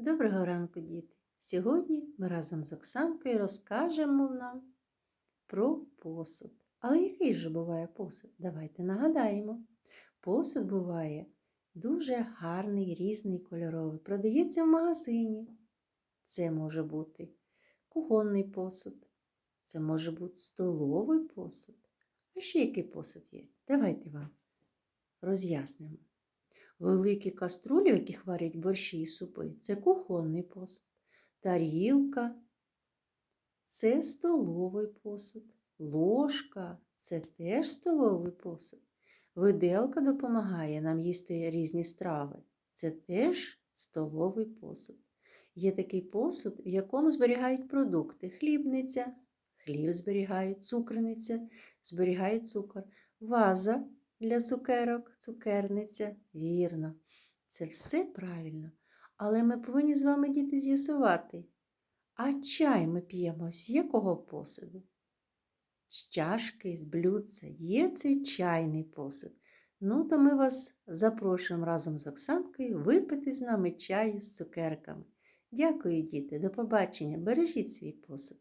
Доброго ранку, діти! Сьогодні ми разом з Оксанкою розкажемо нам про посуд. Але який же буває посуд? Давайте нагадаємо. Посуд буває дуже гарний, різний кольоровий. Продається в магазині. Це може бути кухонний посуд, це може бути столовий посуд. А ще який посуд є? Давайте вам роз'яснимо. Великі каструлі, в яких варять борщі і супи, це кухонний посуд. Тарілка це столовий посуд. Ложка це теж столовий посуд. Виделка допомагає нам їсти різні страви. Це теж столовий посуд. Є такий посуд, в якому зберігають продукти. Хлібниця, хліб зберігають, цукрниця, зберігають цукор, ваза для цукерок, цукерниця. Вірно, це все правильно. Але ми повинні з вами, діти, з'ясувати, а чай ми п'ємо з якого посуду? З чашки, з блюдця є цей чайний посуд. Ну, то ми вас запрошуємо разом з Оксанкою випити з нами чаю з цукерками. Дякую, діти, до побачення. Бережіть свій посуд.